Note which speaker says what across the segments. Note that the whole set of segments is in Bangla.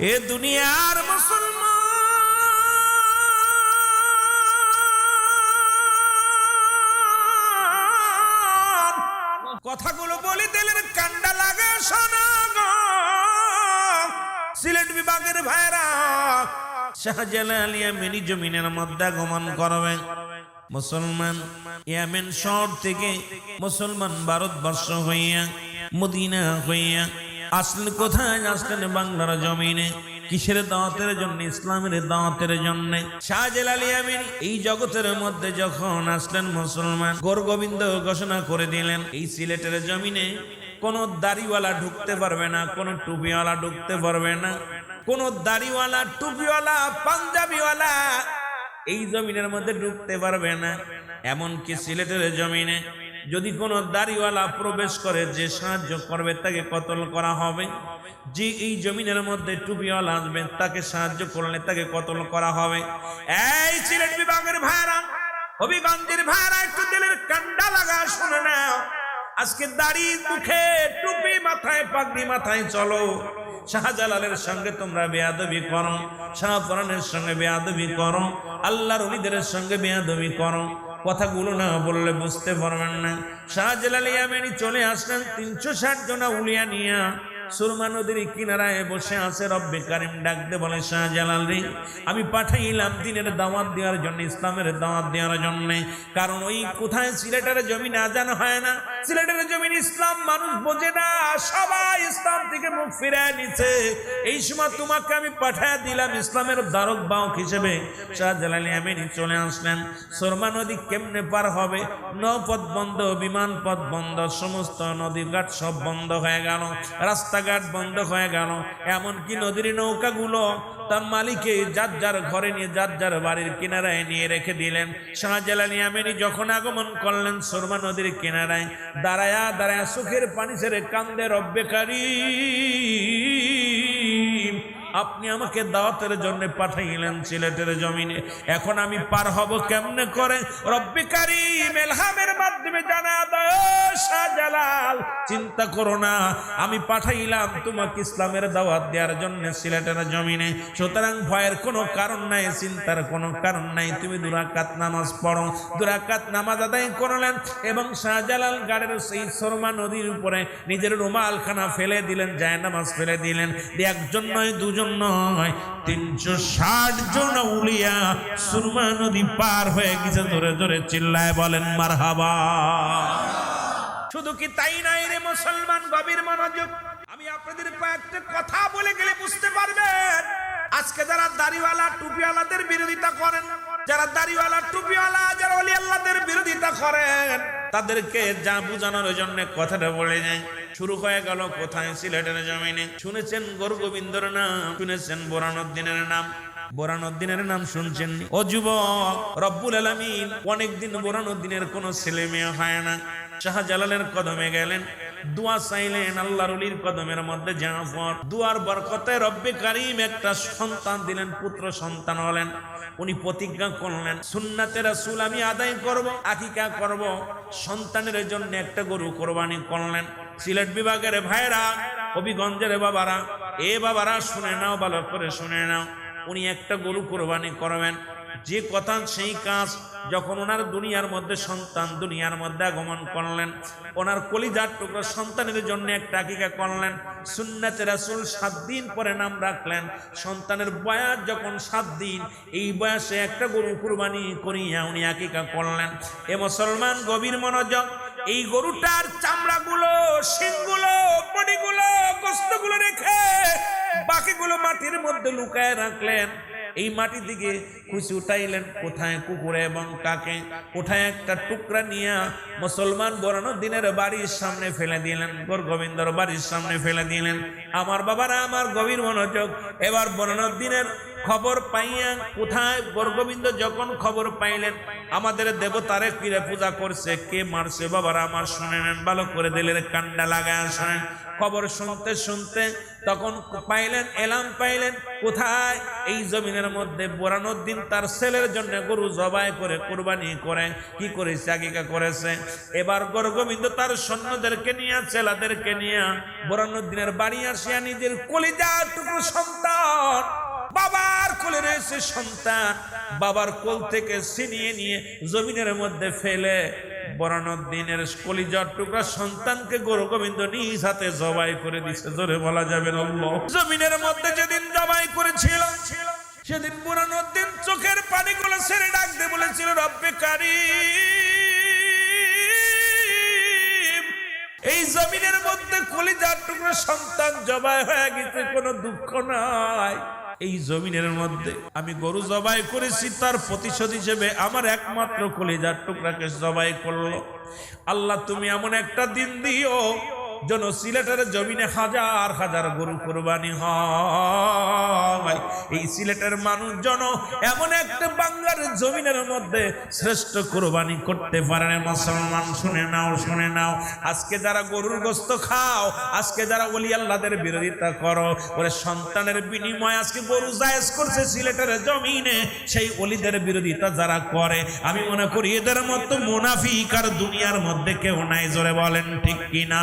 Speaker 1: এ দুনিয়ার মুসলমান। কথাগুলো বলি দিলেন কান্ডা লাগে শোনা সিলেট বিভাগের ভাইরা মধ্যে আগমন করবে। মুসলমান ইয়ামেন থেকে মুসলমান ভারতবর্ষ হইয়া, মদিনা হইয়া আসলেন কোথায়? আসলেন বাংলার জমিনে। কিসের দাওয়াতের জন্য? ইসলামের দাওয়াতের জন্য। শাহজালাল ইয়ামিন, এই জগতের মধ্যে যখন আসলেন মুসলমান গোর গোবিন্দ ঘোষণা করে দিলেন, এই সিলেটের জমিনে কোন দাড়িওয়ালা ঢুকতে পারবে না, কোন টুপিওয়ালা ঢুকতে পারবে না, কোন দাড়িওয়ালা, টুপিওয়ালা, পাঞ্জাবিওয়ালা এই জমিনের মধ্যে ঢুকতে পারবে না। এমনকি সিলেটের জমিনে যদি কোনো দাড়িওয়ালা প্রবেশ করে, যে সাহায্য করবে, তাকে কতল করা হবে? যে এই জমিনের মধ্যে টুপিওয়ালা আসবে, তাকে সাহায্য করলে তাকে কতল করা হবে? এই সিলেট বিভাগের ভাইরা, হবিগঞ্জের ভাইরা, একটু দিলের কান্ডা লাগা, শুনে নাও। আজকে দাড়ি মুখে টুপি মাথায়, পাগড়ি মাথায় চলো। শাহজালালের সঙ্গে তোমরা বেয়াদবি করো, শাহপরানের সঙ্গে বেয়াদবি করো, আল্লাহর অলিদের সঙ্গে বেয়াদবি করো। কথাগুলো না বললে বুঝতে পারবেন না। শাহজালাল মেনি চলে আসলেন তিনশো ষাট জনা উলিয়া নিয়া। সুরমা নদীর কিনারায় বসে আছে, রব্বে কারিম ডাকতে বলে শাহজালাল রে। আমি পাঠাইলাম দিনের দাওয়াত দেওয়ার জন্য, ইসলামের দাওয়াত দেওয়ার জন্য। কারণ ওই কোথায় সিলেটের জমিন আজান হয় না? সিলেটের জমিন ইসলাম মানুষ বোঝে না, সবাই ইসলাম থেকে মুখ ফিরায় নিচ্ছে এই সময় তোমাকে আমি পাঠায় দিলাম ইসলামের দ্বারক বাহক হিসেবে। শাহজালাল আমিনী চলে আসলেন। সুরমা নদী কেমনে পার হবে? নৌপথ বন্ধ বিমান পথ বন্ধ, সমস্ত নদী ঘাট সব বন্ধ হয়ে গেল। রাস্তাঘাট বন্ধ হয়ে গেল। এমনকি নদীর নৌকাগুলো তার মালিকে যার যার ঘরে নিয়ে, যার যার বাড়ির কিনারায় নিয়ে রেখে দিলেন। শাহজালানি আমিনি যখন আগমন করলেন সুরমা নদীর কিনারায়, দাঁড়ায়া দাঁড়ায়া সুখের পানি ছেড়ে কান্দে রব্বেকারী আপনি আমাকে দাওয়াতের জন্য পাঠাইলেন সিলেটের জমিনে। এখন আমি পার হব কেমনে করে? রব্বি কারিম, এলহামের মাধ্যমে জানা শাহজালাল চিন্তা করো না, আমি পাঠাইলাম তোমাকে ইসলামের দাওয়াত দেওয়ার জন্য সিলেটের জমিনে। সুতরাং ভয়ের কোনো কারণ নাই, চিন্তার কোনো কারণ নাই, তুমি দুরাকাত নামাজ পড়ো। দুরাকাত নামাজ আদায় করলেন এবং শাহজালাল গাড়ের সেই শর্মা নদীর উপরে নিজের রুমালখানা ফেলে দিলেন যায় নামাজ ফেলে দিলেন। একজন নয়, দুজন নয়, তিনশো ষাট জন উলিয়া সুরমা নদী পার হয়ে গেছে, ধরে ধরে চিল্লায় বলেন, মারহাবা। শুধু কি তাই নাই রে মুসলমান গভীর মনোযোগ? আমি আপনাদের কয়েকটা কথা বলে গেলে বুঝতে পারবেন। আজকে যারা দাড়িওয়ালা, টুপিওয়ালাদের বিরোধিতা করেন, যারা দাড়িওয়ালা, টুপিওয়ালা, যারা অলি আল্লাহদের বিরোধিতা করেন, তাদেরকে যা বোঝানোর জন্য কথাটা বলে যায় শুরু হয়ে গেল কোথায়? সিলেটের জমিনে। শুনেছেন গরু গোবিন্দর নাম, শুনেছেন বোরানুদ্দিনের নাম। বোরানুদ্দিনের নাম শুনছেন? ও যুবক, রব্বুল আলমিন, অনেকদিন বোরানুদ্দিনের কোনো ছেলে মেয়ে হয় না। শাহজালালের কদমে গেলেন। দোয়া চাইলেন আল্লাহর অলির কদমের মধ্যে জাফর দুয়ার বরকতে রব্বে কারিম একটা সন্তান দিলেন, পুত্র সন্তান হলেন। উনি প্রতিজ্ঞা করলেন, সুন্নাতে রাসূল আমি আদায় করব, আকিকা করব। সন্তানের জন্য একটা গরু কোরবানি করলেন। সিলেট বিভাগের ভাইরা হবিগঞ্জের বাবারা, এ বাবারা শুনে নাও, ভালো করে শুনে নাও। উনি একটা গরু কোরবানি করবেন। যে কথা, সেই কাজ যখন ওনার দুনিয়ার মধ্যে সন্তান, দুনিয়ার মধ্যে আগমন করলেন, ওনার কলিজার টুকরো সন্তানের জন্য একটা আকিকা করলেন। সুন্নাতে রাসূল সাত দিন পরে নাম রাখলেন। সন্তানের বয়স যখন সাত দিন, এই বয়সে একটা গরু কুরবানি করিয়া উনি আকিকা করলেন। এ মুসলমান গভীর মনোযোগ এই গরুটার চামড়াগুলো শিংগুলো বডিগুলো গোস্তগুলো রেখে বাকিগুলো মাটির মধ্যে লুকায় রাখলেন। এই মাটি দিকে খুশি উঠাইলেন, কোথায় কুকুরে এবং কাকে? কোথায় একটা টুকরা নিয়ে মুসলমান বরানো দিনের বাড়ির সামনে ফেলে দিলেন গোর গোবিন্দর বাড়ির সামনে ফেলে দিলেন। আমার বাবারা, আমার গভীর মনোযোগ। এবার বরানো দিনের খবর পাইয়া কোথায় গোরগোবিন্দ যখন খবর পাইলেন, আমাদের দেবতারে কিরে পূজা করছে, কে মারছে? বাবারা, আমার শুনে নেন ভালো করে দিলেন কান্ডা লাগায় শোনেন। খবর শুনতে শুনতে তখন পাইলেন, এলাম পাইলেন, কোথায়? এই জমিনের মধ্যে বোরানুদ্দিন তার ছেলের জন্য গরু জবাই করে কোরবানি করে। কি করেছে? আগিকা করেছে? এবার গরগোবিন্দ তার সৈন্যদেরকে নিয়ে, ছেলাদেরকে নিয়ে বোরানুদ্দিনের বাড়ি আসিয়া নিজের কলিজা টুকু সন্তান, বাবার কোলে রয়েছে সন্তান, বাবার কোল থেকে ছিনিয়ে নিয়ে জমিনের মধ্যে ফেলে বরানুদ্দিনের কলিজার টুকরা সন্তানকে গরু গোবিন্দ নিজ হাতে জবাই করে দিছে জোরে বলা যাবে। জমিনের মধ্যে যেদিন জবাই করেছিল সেদিন বুরানুদ্দিন চোখের পানিগুলো ছেড়ে ডাকতে বলেছিল, রব্বে কারি এই জমিনের মধ্যে কলিজার টুকরো সন্তান জবাই হয়ে গেছে, কোনো দুঃখ নাই এই জমিনের মধ্যে। আমি গরু জবাই করেছি, তার প্রতিশোধ হিসেবে আমার একমাত্র কলিজার টুকরাকে জবাই করল। আল্লাহ, তুমি এমন একটা দিন দিও যেন সিলেটের জমিনে হাজার হাজার গরু কোরবানি হয়। এই সিলেটের মানুষজন এমন একটা বাংলার জমিনের মধ্যে শ্রেষ্ঠ কোরবানি করতে পারে মুসলমান, শুনে নাও শুনে নাও। আজকে যারা গরুর গোস্ত খাও, আজকে যারা ওলি আল্লাহদের বিরোধিতা করো, ওরে সন্তানের বিনিময়ে আজকে গরু জায়েজ করছে সিলেটের জমিনে, সেই অলিদের বিরোধিতা যারা করে, আমি মনে করি এদের মতো মুনাফিক আর দুনিয়ার মধ্যে কেউ নাই, জোরে বলেন ঠিক কিনা?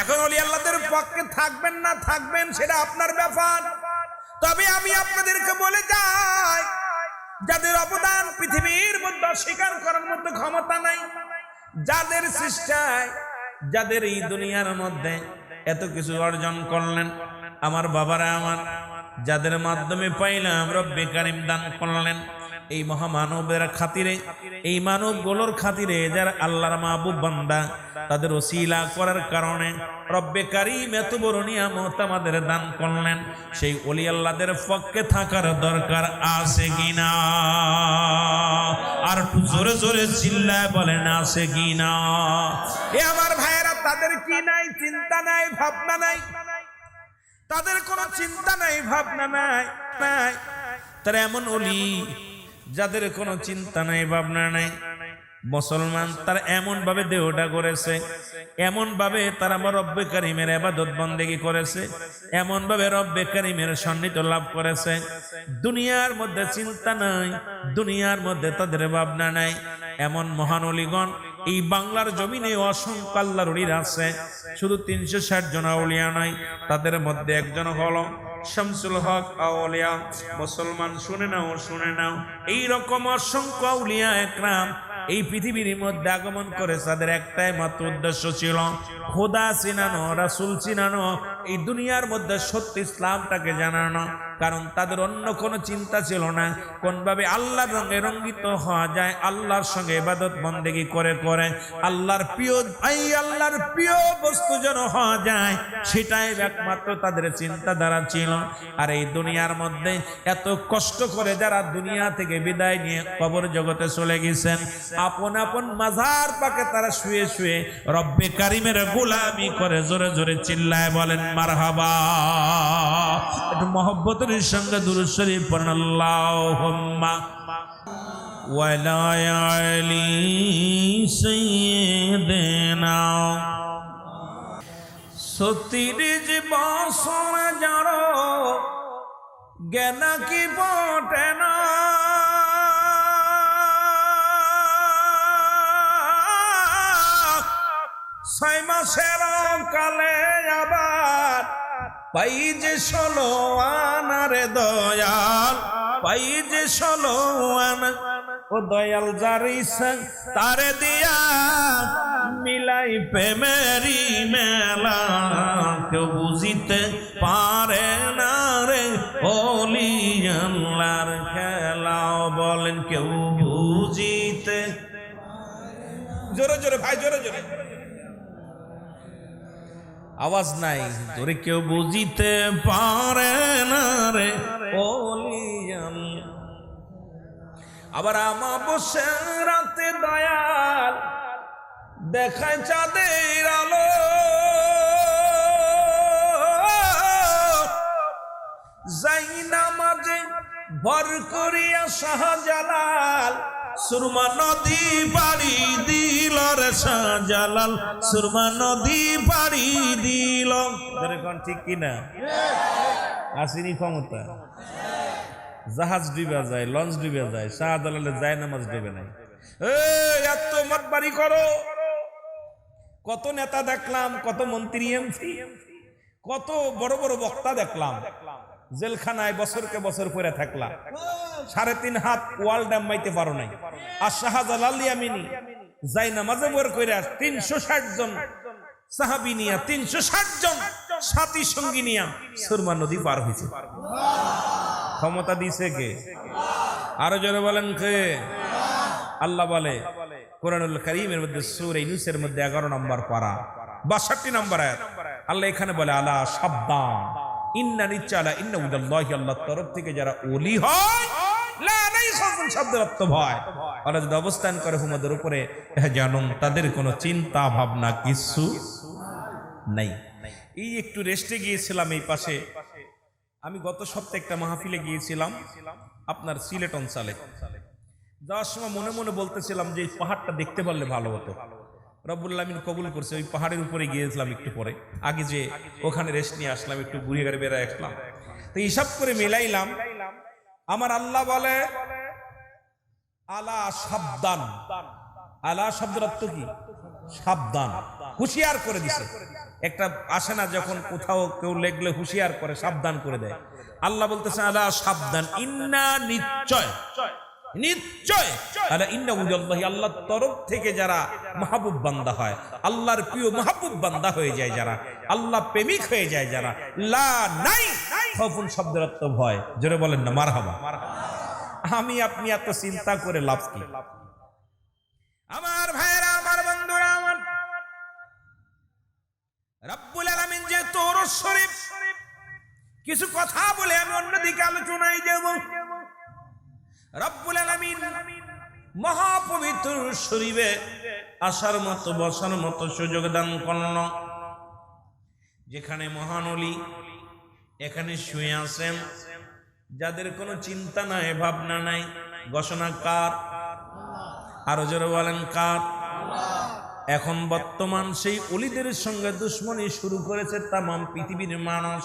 Speaker 1: এখন অলি আল্লাহদের পক্ষে থাকবেন না থাকবেন সেটা আপনার ব্যাপার। তবে আমি আপনাদেরকে বলে যাই, যাদের অবদান পৃথিবীর মধ্যে অস্বীকার করার মধ্যে ক্ষমতা নাই, যাদের সৃষ্টায়, যাদের এই দুনিয়ার মধ্যে এত কিছু অর্জন করলেন, আমার বাবারা আমার, যাদের মাধ্যমে পাইলাম রব্বে কারিম দান করলেন এই মহামানবের খাতিরে, এই মানবগুলোর খাতিরে যারা আল্লাহর মাহবুব বান্দা, তাদের ওসিলা করার কারণে রব্বে কারিম এত বড় নিয়ামত আমাদের দান করলেন। সেই অলি আল্লাহদের পক্ষে থাকার দরকার আছে কিনা? আর জোরে জোরে চিল্লায় বলেন, আছে কিনা? এ আমার ভাইয়েরা, তাদের কি নাই? চিন্তা নাই, ভাবনা নাই? তাদের কোনো চিন্তা নাই, ভাবনা নাই নাই? তারা এমন অলি যাদের কোনো চিন্তা নাই, ভাবনা নাই, মুসলমান তারা এমন ভাবে দেহটা করেছে এমন ভাবে তারা আমার রব্বে কারিমের আবাদত বন্দেগি করেছে এমন ভাবে রব্বে কারিমের সন্নিহিত লাভ করেছে। দুনিয়ার মধ্যে চিন্তা নাই, দুনিয়ার মধ্যে তাদের ভাবনা নাই। এমন মহান অলিগণ, এই বাংলার জমিনে অসংখ্য আল্লাহর আছে। শুধু তিনশো ষাট জন আউলিয়া নাই, তাদের মধ্যে একজন হলো শামসুল হক আউলিয়া, মুসলমান শুনে নাও শুনে নাও। এই রকম অসংখ্য আউলিয়া একরাম এই পৃথিবীর মধ্যে আগমন করে তাদের একটাই মাত্র উদ্দেশ্য ছিল খোদা চিনানো, রাসুল চিনানো, এই দুনিয়ার মধ্যে সত্যি ইসলামটাকে জানানো। কারণ তাদের অন্য কোনো চিন্তা ছিল না। কোনভাবে আল্লাহর রঙে রঙ্গিত হওয়া যায়, আল্লাহর সঙ্গে ইবাদত বন্দেগি করে করে, আল্লাহর প্রিয় এই আল্লাহর প্রিয় বস্তু যেন হওয়া যায়, সেটাই একমাত্র তাদের চিন্তাধারা ছিল। আর এই দুনিয়ার মধ্যে এত কষ্ট করে যারা দুনিয়া থেকে বিদায় নিয়ে কবর জগতে চলে গেছেন, আপন আপন মাজার পাকে তারা শুয়ে শুয়ে রব্বে কারিমের গোলামি করে জোরে জোরে চিল্লায় বলেন, মারহাবা। একটু মহব্বতের সঙ্গে দুরুদ শরীফ পড়েন, আল্লাহুম্মা ওয়ালা সতীর বসন যার জ্ঞান কি বটে না? ছয় মাসের কালে আবার পাই ষোলো আনারে দয়াল, পাই ষোলো আনা ও দয়াল ইচ্ছা তারে দিয়া মিলাই প্রেমেরি মেলা। কেউ বুঝিতে পারে না রে ওলি আল্লাহর খেলাও বলেন কেউ বুঝিতে জোরে জোরে ভাই, জোরে জোরে। আওয়াজ নাই তোরে কেউ বুঝিতে পারে না রে ওলিয়ান আবার আমা বসে রাতে দয়াল দেখায় চাঁদের আলো। যাই নামাজে ভর করিয়া শাহজালাল সুরমা নদী বাড়ি দিল রে সুরমা নদী বাড়ি দিল। ঠিক কিনা? আসিনি ক্ষমতা। জাহাজ ডুবে যায়, লঞ্চ ডুবে যায়, শাহজালালে যায় নামাজ ডুবে নাই। এত মত বাড়ি করো। কত নেতা দেখলাম, কত মন্ত্রী এমপি, কত বড় বড় বক্তা দেখলাম দেখলাম। জেলখানায় বছরকে বছর পরে থাকলাম সাড়ে তিন হাত ওয়াল ড্যাম মাইতে পারো নাই। আর শাহজালাল ইয়ামিনী যাই নামাজে বর কইরা তিনশো ষাট জন সাহাবি নিয়া, তিনশো ষাট জন সাথী সঙ্গী নিয়া সুরমা নদী পার হয়েছে ক্ষমতা দিছে কে? আরও জোরে বলেন কে? আল্লাহ বলে, কোরআনুল করিমের মধ্যে সুর ইউনুসের মধ্যে এগারো নম্বর পারা, বাষট্টি নম্বর আয়াত। আল্লাহ এখানে বলে, আলা সাবধান ইন্না নিচ্চালা ইন্না উদাল্লাহি আল্লাহর তরফ থেকে যারা ওলি হয় শব্দের অর্থ অবস্থান করে হুমদের উপরে জানুন তাদের কোনো চিন্তা ভাবনা কিছু নাই। এই একটু রেস্টে গিয়েছিলাম এই পাশে। আমি গত সপ্তাহে একটা মাহফিলে গিয়েছিলাম, আপনার সিলেট অঞ্চলে। যাওয়ার সময় মনে মনে বলতেছিলাম যে এই পাহাড়টা দেখতে পারলে ভালো হতো। রব্বুল্লাহ আমিন কবুল করছে, ওই পাহাড়ের উপরে গিয়েছিলাম একটু পরে। আগে যে ওখানে রেস্ট নিয়ে আসলাম, একটু ঘুরে ঘুরে বেড়ায় আসলাম। তো হিসাব করে মিলাইলাম, আমার আল্লাহ বলে, আলা সাবধান। আলা শব্দের কি? সাবধান। হুঁশিয়ার করে দিছে। একটা আসে না যখন কোথাও কেউ লেগলে হুঁশিয়ার করে, সাবধান করে দেয়। আল্লাহ বলতেছে, আলা সাবধান, ইন্না নিশ্চয়। নিশ্চয়। থেকে যারা মাহবুব বান্দা হয়, আল্লাহর মাহবুব বান্দা হয়ে যায় যারা, আল্লাহ প্রেমিক হয়ে যায় যারা নাই বলেন আমি, আপনি এত চিন্তা করে লাভ কি? আমার ভাইরা আমার বন্ধুরা, আমার যে তোর কিছু কথা বলে আমি অন্যদিকে আলোচনায় যাব। রব্বুল আলামিন মহাপবিত্র শরীফে আসার মতো, বসার মতো সুযোগ দান করল। যেখানে মহানলী এখানে শুয়ে আছেন। যাদের কোনো চিন্তা নাই, ভাবনা নাই, ঘোষণা কার? আরও জোরে বলেন কার? এখন বর্তমান সেই অলিদের সঙ্গে দুশ্মনী শুরু করেছে তামাম পৃথিবীর মানুষ।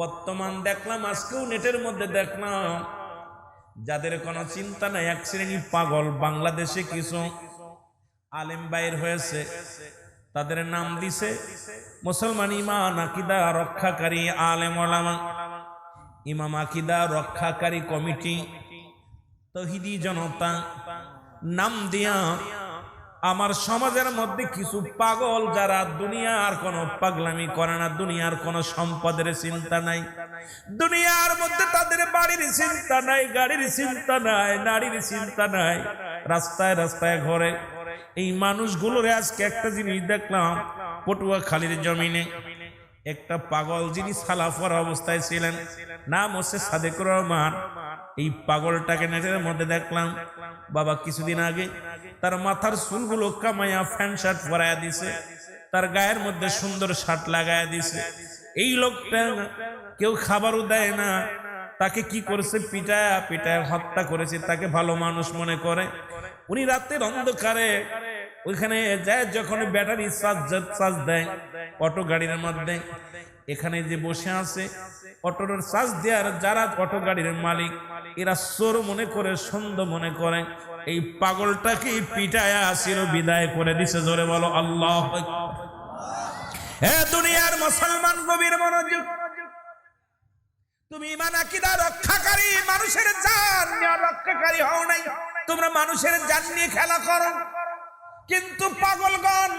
Speaker 1: বর্তমান দেখলাম, আজকেও নেটের মধ্যে দেখলাম যাদের কোনো চিন্তা নাই, এক শ্রেণি পাগল, বাংলাদেশে কিছু আলেম বাইর হয়েছে, তাদের নাম দিছে মুসলমান ইমান আকিদা রক্ষাকারী আলেম ইমাম আকিদা রক্ষাকারী কমিটি, তহিদি জনতা, নাম দিয়া আমার সমাজের মধ্যে কিছু পাগল যারা দুনিয়ার কোনো পাগলামি করে না, দুনিয়ার কোনো সম্পদের চিন্তা নাই। দুনিয়ার মধ্যে তাদের বাড়ির চিন্তা নাই, গাড়ির চিন্তা নাই, নারীর চিন্তা নাই। রাস্তায় রাস্তায় ঘরে। এই মানুষগুলোর আজকে একটা জিনিস দেখলাম পটুয়া খালির জমিনে একটা পাগল যিনি সালাফর অবস্থায় ছিলেন, নাম হচ্ছে সাদেকুর রহমান। এই পাগলটাকে নেটের মধ্যে দেখলাম, বাবা কিছুদিন আগে তার মাথার চুলগুলো কামাইয়া ফ্যান শার্ট পরাইয়া দিছে। তার গায়ের মধ্যে সুন্দর শার্ট লাগাইয়া দিছে। এই লোকটা কেউ খাবারও দেয় না। তাকে কি করেছে? পিটায়া পিটায় হত্যা করেছে। তাকে ভালো মানুষ মনে করে। উনি রাতের অন্ধকারে ওইখানে যায় যখন ব্যাটারি চার্জ চার্জ দেয় অটো গাড়ির মধ্যে। এখানে যে বসে আছে, অটোর চার্জ দেওয়ার যারা অটো গাড়ির মালিক, এরা চোর মনে করে সন্দেহ মনে করে। এই পাগলটাকে পিটায়া আসিল বিদায় করে দিছে জোরে বলো আল্লাহ হে দুনিয়ার মুসলমান গভীর মনোযোগ। তুমি ইমান আকিদা রক্ষাকারী মানুষের জান। নিয়ে রক্ষাকারী হও নাই। তোমরা মানুষের জান নিয়ে খেলা করো। কিন্তু পাগলগণ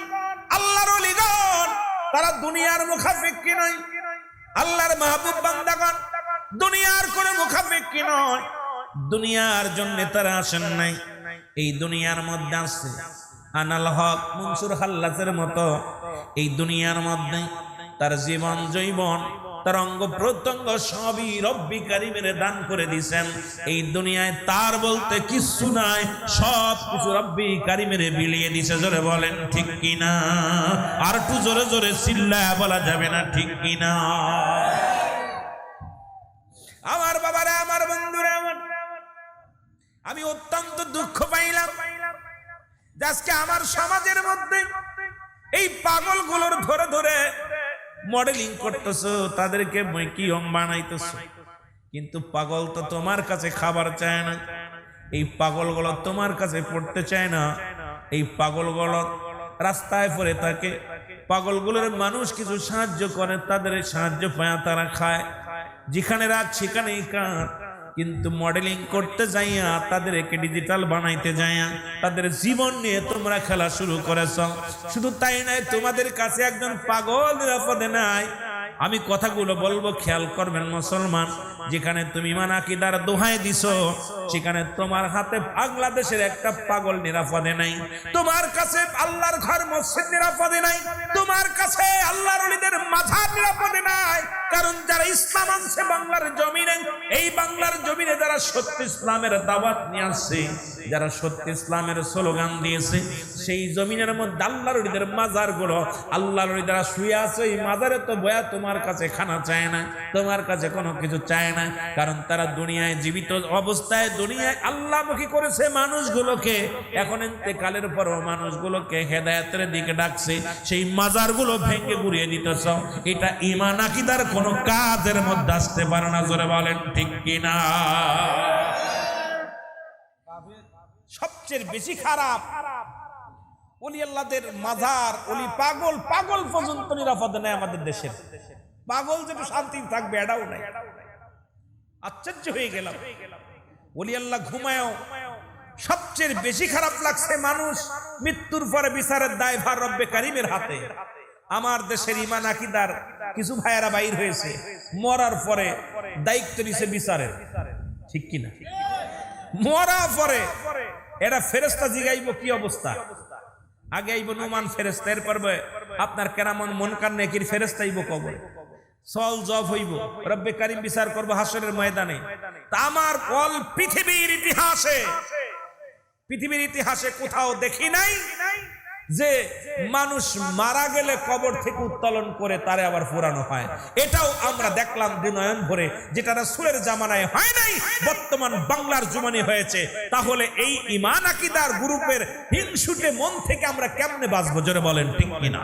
Speaker 1: আল্লাহর অলিগণ তারা দুনিয়ার মুখাপেক্ষী নয়। আল্লাহর মাহবুব বান্দাগণ দুনিয়ার কোনো মুখাপেক্ষী নয়। দুনিয়ার জন্য তারা আসেন নাই। এই দুনিয়ার মধ্যে আছে। আনাল হক মনসুর হাল্লাসের মতো। এই দুনিয়ার মধ্যে তার জীবন জৈবন তার অঙ্গ প্রত্যঙ্গ সবই রব্বি কারিমের দান করে দিছেন এই দুনিয়ায় তার বলতে কিছু নাই সব কিছু রব্বি কারিমের বিলিয়ে দিছে জোরে বলেন ঠিক কিনা? আর একটু জোরে জোরে চিল্লা বলা যাবে না, ঠিক কিনা? আমি অত্যন্ত দুঃখ পাইলাম আজকে আমার সমাজের মধ্যে এই পাগলগুলোর ধরে ধরে মডেলিং করতেছো, তাদেরকে কিয়ং বানাইতেছো। কিন্তু পাগল তো তোমার কাছে খাবার চায় না, এই পাগলগুলো তোমার কাছে পড়তে চায় না, এই পাগলগুলো রাস্তায় পড়ে থাকে। পাগলগুলোর মানুষ কিছু সাহায্য করে, তাদের সাহায্য পায়, তারা খায়। যেখানে রাত, সেখানেই কাঠ কিন্তু মডেলিং করতে যাইয়া, তাদেরকে ডিজিটাল বানাইতে যাইয়া, তাদের জীবন নিয়ে তোমরা খেলা শুরু করেছ। শুধু তাই নয়, তোমাদের কাছে একজন পাগল নিরাপদে নাই। আমি কথাগুলো বলব, খেয়াল করবেন মুসলমান, যেখানে তুমি মানাকিদার দোহাই দিছো, সেখানে তোমার হাতে বাংলাদেশের একটা পাগল নিরাপদে নাই। তোমার কাছে আল্লাহর ঘর মসজিদ নিরাপদে নাই। তোমার কাছে আল্লাহর অলিদের মাথা নিরাপদে নাই। কারণ যারা ইসলাম আনছে, বাংলার জমিনে, এই বাংলার জমিনে যারা সত্য ইসলামের দাওয়াত নিয়ে আসছে, যারা সত্য ইসলামের স্লোগান দিয়েছে সেই জমিনের মধ্যে আল্লাহর অলিদের মাজারগুলো, আল্লাহর যারা শুয়ে আছে, এই মাজারে তো বয়া তোমার কাছে খানা চায় না, তোমার কাছে কোনো কিছু চায় না। কারণ তারা দুনিয়ায় জীবিত অবস্থায়, দুনিয়ায় আল্লাহমুখী করেছে মানুষগুলোকে। এখন কালের পরও মানুষগুলোকে হেদায়তের দিকে ডাকছে, সেই মাজারগুলো ভেঙে গুড়িয়ে দিতেছ। এটা ইমান আকিদার কোনো কাজের মধ্যে আসতে পারে না, জোরে বলেন ঠিক কিনা? সবচেয়ে বেশি খারাপ অলি আল্লাহদের মাজার অলি পাগল পাগল পর্যন্ত নিরাপদ আমাদের দেশের। পাগল শান্তি থাকবে, এটাও নাই। আশ্চর্য হয়ে গেলাম। ঘুমায়ও। সবচেয়ে বেশি খারাপ লাগছে মানুষ মৃত্যুর পরে বিচারের দায়ভার রব্বে কারিমের হাতে। আমার দেশের ইমান আকিদার কিছু ভাইয়েরা বাইর হয়েছে। মরার পরে দায়িত্ব নিছে বিচারের। ঠিক কিনা? মরা পরে এরা ফেরেস্তা জিগাইব কি অবস্থা? আগে আইব নুমান ফেরেস্তা এরপর আপনার কেরামন মন কান নেকির ফেরেস্তা আইব কবরে। সল জব হইব, রব্বে কারিম বিচার করব হাসরের ময়দানে। আমার অল পৃথিবীর ইতিহাসে পৃথিবীর ইতিহাসে কোথাও দেখি নাই। যে মানুষ মারা গেলে কবর থেকে উত্তোলন করে তারে আবার পুরানো হয়। এটাও আমরা দেখলাম দুনয়ন ভরে, যেটা রাসূলের জামানায় হয় নাই, বর্তমান বাংলার জমানে হয়েছে। তাহলে এই ইমান আকিদার গ্রুপের হিংসুটে মন থেকে আমরা কেমনে বাঁচবো? জোরে বলেন, ঠিক কিনা?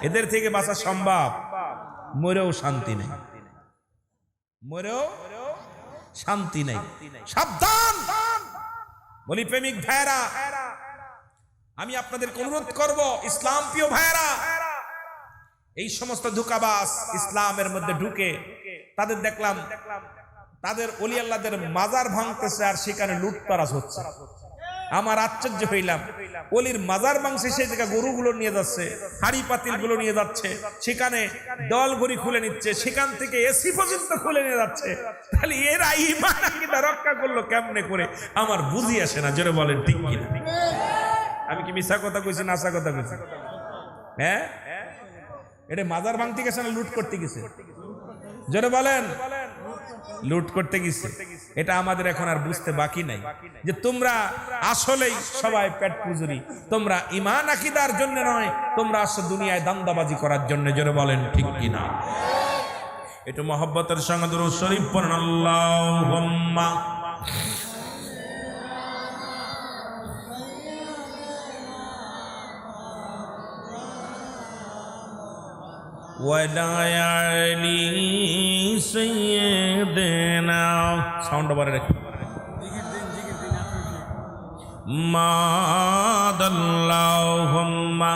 Speaker 1: এদের থেকে বাঁচা সম্ভব। মরেও শান্তি নেই। মরেও শান্তি নেই। সাবধান! বলি, প্রেমিক ভাইরা আমি আপনাদের অনুরোধ করব, ইসলাম প্রিয় ভাইরা এই সমস্ত ধোকাবাস ইসলামের মধ্যে ঢুকে তাদের দেখলাম, তাদের অলি আল্লাহদের মাজার ভাঙতেছে আর সেখানে লুটতরাজ হচ্ছে। আমার আশ্চর্য হইলাম অলির মাজার ভাঙছে, সেই জায়গায় গরুগুলো নিয়ে যাচ্ছে, হাড়ি পাতিলগুলো নিয়ে যাচ্ছে, সেখানে দল ঘড়ি খুলে নিচ্ছে, সেখান থেকে এসি পর্যন্ত খুলে নিয়ে যাচ্ছে। তাহলে এরা ইমান রক্ষা করল কেমনে করে? আমার বুঝি আসে না, জোরে বলেন, ঠিক কিনা? আমি কি মিশা কথা কইছি না কথা কইছি? হ্যাঁ এটা মাজার ভাঙতে গেছে না লুট করতে গেছে? জোরে বলেন। লুট করতে গেছে। এটা আমাদের এখন আর বুঝতে বাকি নাই। যে তোমরা আসলেই সবাই পেট পুজুরি। তোমরা ইমান আকিদার জন্য নয়, তোমরা আসো দুনিয়ায় দান্দাবাজি করার জন্য। জোরে বলেন, ঠিক কিনা? একটু মহব্বতের সঙ্গে দুরূদ শরীফ পড়েন। আল্লাহুম্মা। সাউন্ড বাড়ে রেখে। মাদাল্লাহুম্মা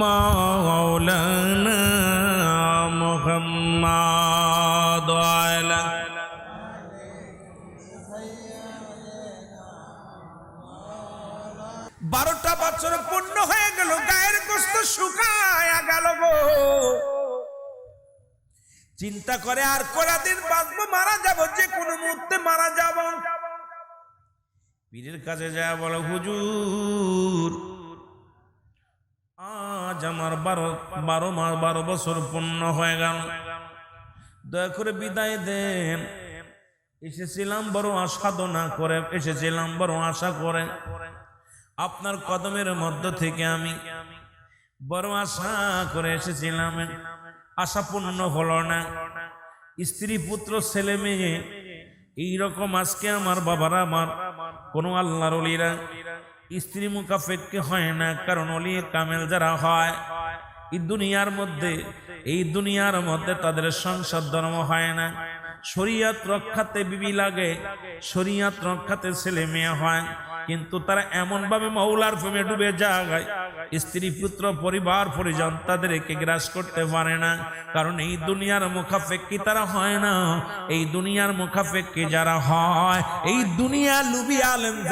Speaker 1: মাওলানা মুহাম্মাদ আলা বছর পূর্ণ হয়ে গেল, গায়ের গোস্ত শুকায়া গেল গো। চিন্তা করে আর কটা দিন বাঁচবো, মারা যাব, যে কোনো মুহূর্তে মারা যাব। পীরের কাছে যা বলো, হুজুর, আজ আমার বারো বারো মাস, বারো বছর পূর্ণ হয়ে গেল। দয়া করে বিদায় দেন। এসেছিলাম বড় আসাধনা করে, এসেছিলাম বড় আশা করে। আপনার কদমের মধ্য থেকে আমি বড় আশা করে এসেছিলাম। আশা পূর্ণ হলো না। স্ত্রী, পুত্র, ছেলে, মেয়ে, এইরকম আজকে আমার বাবারা আমার কোনো আল্লাহর অলিরা স্ত্রী মুখাফেককে হয় না, কারণ অলি কামেল যারা হয়, এই দুনিয়ার মধ্যে, এই দুনিয়ার মধ্যে তাদের সংসার ধর্ম হয় না। শরিয়াত রক্ষাতে বিবি লাগে, শরিয়াত রক্ষাতে ছেলে মেয়ে হয়। কিন্তু তারা এমন ভাবে মৌলার প্রেমে ডুবে যায়। স্ত্রী, পুত্র, পরিবার, পরিজন তাদেরকে গ্রাস করতে পারে না। কারণ এই দুনিয়ার মুখাফেক্কি তারা হয় না। এই দুনিয়ার মুখাফেক্কি যারা হয়, এই দুনিয়া লুবি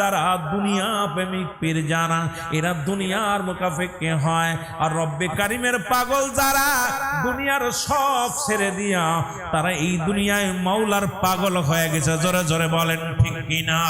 Speaker 1: যারা, দুনিয়া প্রেমিক পীর যারা, এরা দুনিয়ার মুখাফেক্কি হয়। আর রব্বে কারিমের পাগল যারা, দুনিয়ার সব ছেড়ে দিয়া তারা এই দুনিয়ায় মাওলার পাগল হয়ে গেছে। জোরে জোরে বলেন, ঠিক কিনা?